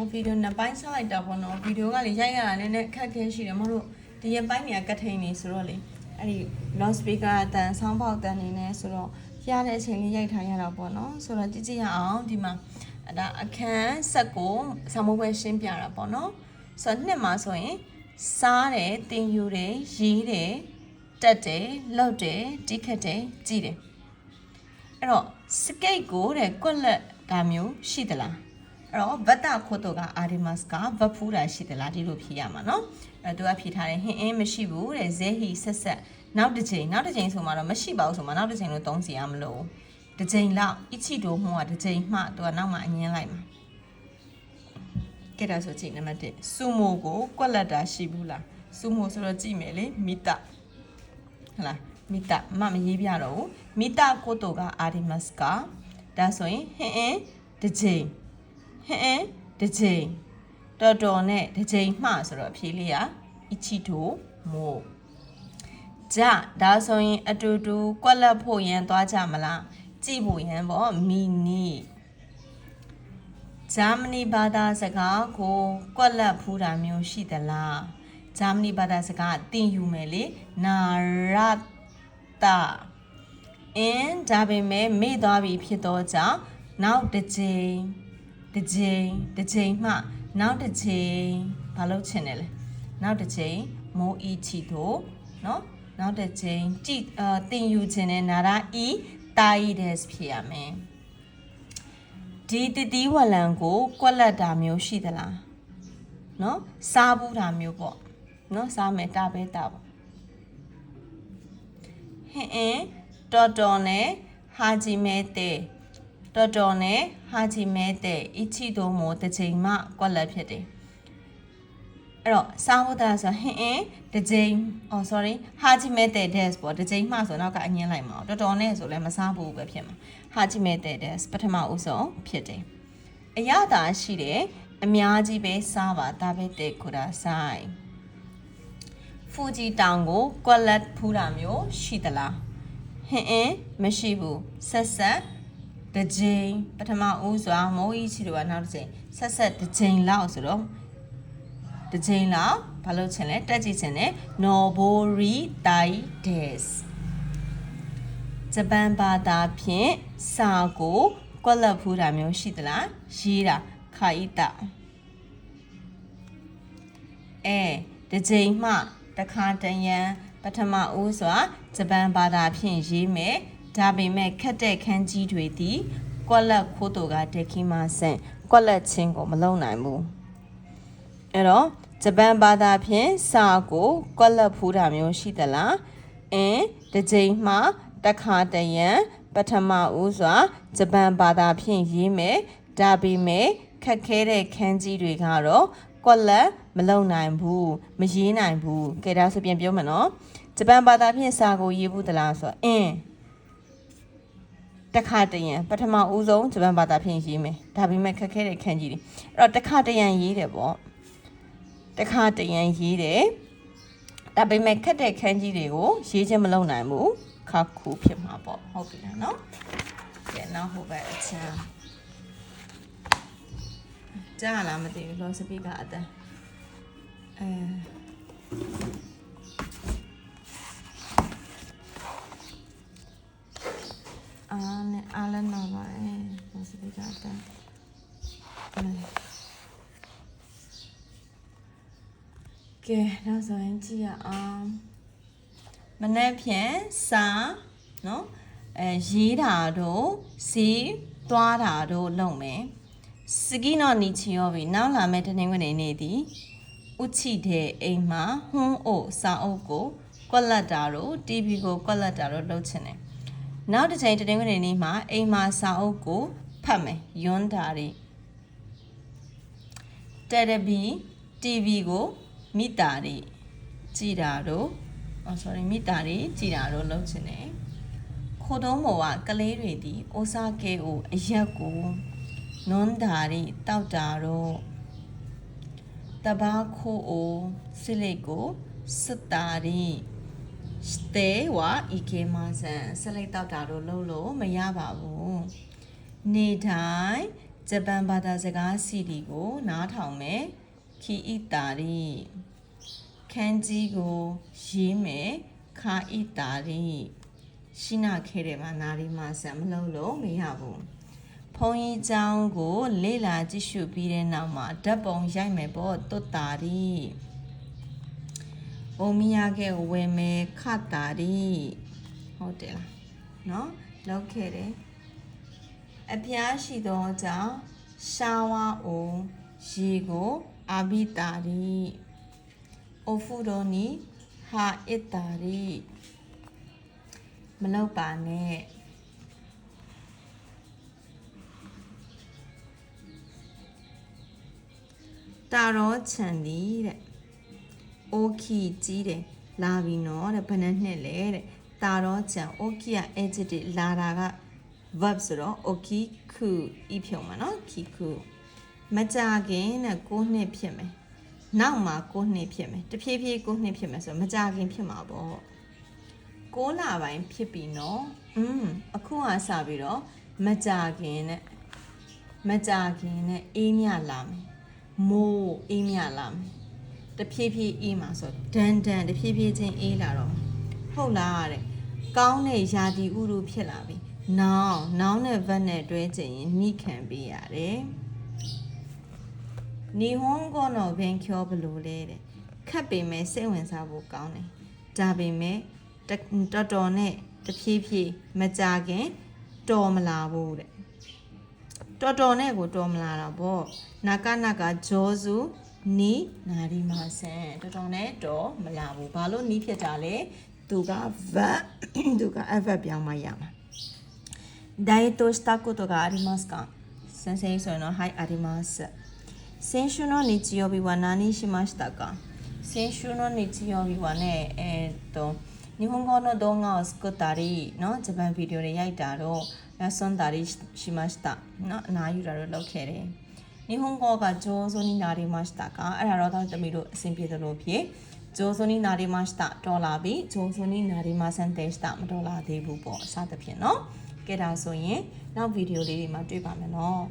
နော်ဗီဒီယိုနှစ်ပိုင်းဆက်လိုက်တာပေါ့နော်ဗီဒီယိုကလေရိုက်ရတာလည်းနည်းအခက်အခဲရှိတယ်မဟုတ်လို့ဒီရပိုင်းတွေကကတ်ထိန်နေဆိုတော့လေအဲ့ဒီ loud speaker အတန်ဆောင်းပေါက်တန်နေနေဆိုတော့ရတဲ့အချိန်လေးရိုက်ထားရတာပေါ့နော်ဆိုတော့ကြည့်ကြည့်ရအောင်ဒီမှာအဲ့ဒါအခန်းဆက်ကိုဆောင်းမွေးပွဲရှင်းပြတာပေါ့နော်ဆိုတော့နှစ်မှာဆိုရင်စားတယ်တင်ယူတယ်ရေးတယ်တက်တယ်လှုပ်တယ်တီးခတ်တယ်ကြည့်တယ်အဲ့တော့စကိတ်ကိုတဲ့ကွက်လက်ဒါမျိုးရှိသလား အဲ့တော့ဗတ္တခိုတိုကအာဒီမတ်ကဗတ်ဖူးတာရှိသလားဒီလိုဖြေရမှာနော်အဲ့တော့သူကဖြေထားတယ်ဟင်းအင်းမရှိဘူးတဲ့ဇဲဟီဆက်ဆက်နောက်တစ်ချိန်နောက်တစ်ချိန်ဆိုမှတော့မရှိပါဘူးဆိုမှနောက်တစ်ချိန်လို့သုံးစီရမလို့တစ်ချိန်လောက်အချီတိုမှုကတစ်ချိန်မှသူကနောက်မှအငင်းလိုက်မှာကဲဒါဆိုကြည့်နံပါတ်1စူမိုကိုကွက်လက်တာရှိဘူးလားစူမိုဆိုတော့ကြည့်မယ်လေမီတာဟလာမီတာမမရေးပြတော့ဘူးမီတာကိုတိုကအာဒီမတ်ကဒါဆိုရင်ဟင်းအင်းတစ်ချိန် ဟင်းအင်းတစ်ချိန်တော်တော်နဲ့တစ်ချိန်မှဆိုတော့အဖြေလေးကအီချီတိုမို့ကြဒါဆိုရင်အတူတူကွက်လက်ဖို့ရန်သွားကြမလားကြည့်ဖို့ရန်ပေါ့မီနီဂျာမနီဘာသာစကားကိုကွက်လက်ဖူးတာမျိုးရှိသလားဂျာမနီဘာသာစကားတင်ယူမယ်လေနာရတာအင်းဒါပေမဲ့မေ့သွားပြီဖြစ်တော့ကြောင့်နောက်တစ်ချိန် တစ်ချိန်တစ်ချိန်မှ နောက်တစ်ချိန်ဘာလုပ်ချင်တယ်လဲနောက်တစ်ချိန်မိုးအီချီတို့နော်နောက်တစ်ချိန်ကြည်အတင်ယူခြင်းနဲ့နာရာအီတာယီဒက်စ်ဖြစ်ရမယ်ဒီတတိဝလံကိုကွက်လက်တာမျိုးရှိသလားနော်စားဘူးတာမျိုးပေါ့နော်စားမယ်တာပဲတာပေါ့ဟင်အင်းတော်တော်နဲ့ဟာဂျီမဲတဲ့ တော်တော်နဲ့ဟာဂျီမဲတဲ့အီချီတိုမိုတစ်ချိန်မှကွက်လက်ဖြစ်တယ်အဲ့တော့စားဖို့တာဆိုဟင်းအင်းတစ်ချိန်အော် sorry ဟာဂျီမဲတဲ့ des ပေါ့တစ်ချိန်မှဆိုတော့ကအငင်းလိုက်မှာတော်တော်နဲ့ဆိုလည်းမစားဘူးပဲဖြစ်မှာဟာဂျီမဲတဲ့ des ပထမဦးဆုံးဖြစ်တယ်အရသာရှိတယ်အများကြီးပဲစားပါဒါပဲတဲ့ခုဒါဆိုင်ဖူဂျီတောင်ကိုကွက်လက်ဖူးတာမျိုးရှိသလားဟင်းအင်းမရှိဘူးဆက်ဆက် တစ်ချိန်ပထမဦးစွာမိုးကြီးချီတော့နောက်တစ်ချိန်ဆက်ဆက်တစ်ချိန်လောက်ဆိုတော့တစ်ချိန်လောက်ဘာလို့ချင်လဲတက်ကြည့်ချင်တယ် Nobori Tai Des ဂျပန်ဘာသာဖြင့်စာကိုကွက်လက်ဖူးတာမျိုးရှိသလားရေးတာခါဣတအဲတစ်ချိန်မှတစ်ခါတရံပထမဦးစွာဂျပန်ဘာသာဖြင့်ရေးမယ် ဒါပေမဲ့ခက်တဲ့ခန်းကြီးတွေသည်ကွက်လက်ခိုးတူကတက်ခီမဆန်ကွက်လက်ချင်းကိုမလုံနိုင်ဘူးအဲ့တော့ဂျပန်ဘာသာဖြင့်စာကိုကွက်လက်ဖူးတာမျိုးရှိသလားအင်းတစ်ချိန်မှတစ်ခါတရံပထမဦးစွာဂျပန်ဘာသာဖြင့်ရေးမယ်ဒါပေမဲ့ခက်ခဲတဲ့ခန်းကြီးတွေကတော့ကွက်လက်မလုံနိုင်ဘူးမရေးနိုင်ဘူးကဲဒါဆိုပြန်ပြောမယ်နော်ဂျပန်ဘာသာဖြင့်စာကိုရေးဘူးသလားဆိုတော့အင်း တစ်ခါတရံပထမဦးဆုံးဂျပန်ဘာသာဖြင့်ရေးမယ်ဒါပေမဲ့ခက်ခဲတဲ့ခန်းကြီးတွေအဲ့တော့တစ်ခါတရံရေးတယ်ပေါ့တစ်ခါတရံရေးတယ်ဒါပေမဲ့ခက်တဲ့ခန်းကြီးတွေကိုရေးချင်းမလုပ်နိုင်ဘူးခါခုဖြစ်မှာပေါ့ဟုတ်ပြီလားနော်ကဲနောက်ဟိုဘက်အချမ်းကြားလားမသိဘူးလောစပီကအတန်းအဲ လည်းနော်ပါအဲမစပီကအတန်းကဲနောက်ဆိုရင်ကြည့်ရအောင်မနေ့ဖြန်စာနော်အဲရေးတာတို့ဈေးသွားတာတို့လုပ်မယ်စကီနော်နီချီယောဘီနောက်လာမယ့်တနင်္ဂနွေနေ့ဒီဥချိတဲ့အိမ်မှာဟွန်းအိုစာအုပ်ကိုကွက်လက်တာတို့ TV ကိုကွက်လက်တာတို့လုပ်ချင်တယ် နောက်တစ်ချိန်တနင်္ဂနွေနေ့မှာအိမ်မှာစာအုပ်ကိုဖတ်မယ်ယွန်းတာတွေတယ်ရဘီ TV ကိုမိတာတွေကြည်တာတို့အော် sorry မိတာတွေကြည်တာတို့လုပ်ချင်တယ်ခိုတုံးမောကကလေးတွေဒီအိုစာကဲကိုအရက်ကိုနွန်းတာတွေတောက်တာတို့တဘာခိုအိုစိလိတ်ကိုစတာတွေစ stay ဝ ek မဆန်ဆက်လိုက်တော့တာတော့လုံးလို့မရပါဘူးနေတိုင်းဂျပန်ဘာသာစကားစီဒီကို နားထောင်မယ်ခီအီတာရီခန်းကြီးကိုရေးမယ်ခါအီတာရီရှိနာခဲတယ်မှာနာရီမှာဆန်မလုံးလို့မရဘူးဖုန်ကြီးကျောင်းကိုလေ့လာကြည့်ရှုပြီးတဲ့နောက်မှာဓာတ်ပုံရိုက်မယ်ပေါ့တွတ်တာရီ အိုမီယာကဲဝယ်မယ်ခတာရီဟုတ်တယ်လားเนาะလောက်ခဲ့တယ် အဖျားရှိသောကြောင့်ရှာဝါအိုရေကိုအာဘိတာရီအိုဖူဒိုနီဟာအစ်တာရီမလောက်ပါနဲ့တာရောချန်ဒီတဲ့ အိုကီကြီးတယ်လာပြီနော်တဲ့ဘယ်နှနှစ်လဲတဲ့တာတော့ကြံအိုကီက adjective လာတာက verb ဆိုတော့ oki ku ဤဖြုံမှာနော် kiku မကြခင်တဲ့9နှစ်ဖြစ်မယ်နောက်မှာ9နှစ်ဖြစ်မယ်တဖြည်းဖြည်း9နှစ်ဖြစ်မယ်ဆိုတော့မကြခင်ဖြစ်မှာပေါ့9လပိုင်းဖြစ်ပြီနော်อืมအခုကစပြီးတော့မကြခင်နဲ့မကြခင်နဲ့အေးမြလာမယ်မိုးအေးမြလာမယ် တဖြည်းဖြည်းအေးမှာဆိုဒန်ဒန်တဖြည်းဖြည်းချင်းအေးလာတော့ဟုတ်လားတဲ့ကောင်းတဲ့ယာတီဥရုဖြစ်လာပြီနောင်နောင်နဲ့ဗတ်နဲ့တွဲချင်ရင်နိခံပေးရတယ်နီဟွန်ကောနော်ဘင်ချောဘလို့လဲတဲ့ခတ်ပေမဲ့စိတ်ဝင်စားဖို့ကောင်းတယ်ဒါပေမဲ့တတော်တော်နဲ့တဖြည်းဖြည်းမကြခင်တော်မလာဘူးတဲ့တော်တော်နဲ့ကိုတော်မလာတော့ဗောနာကနာကဂျောစု နီနာဒီမာဆန်တော်တော်နဲ့တော်မလာဘူးဘာလို့နီးဖြစ်တာလဲသူက verb သူက adverb ပြောင်းမှရမှာ ダイエットしたことがありますか先生そういうのはいあります先週の日曜日は何しましたか先週の日曜日はねえーっと日本語の動画を作ったりのジャパンビデオで焼いたろ遊んだりししましたのなゆらろろけれ 日本語が上手になりましたかအဲ့ဒါတော့တမီတို့အဆင်ပြေတယ်လို့ဖြစ်上手になりましたဒေါ်လာပြီး上手になりませんでしたမဒေါ်လာသေးဘူးပေါ့အစသဖြင့်เนาะကဲဒါဆိုရင်နောက်ဗီဒီယိုလေးတွေမှာတွေ့ပါမယ်နော်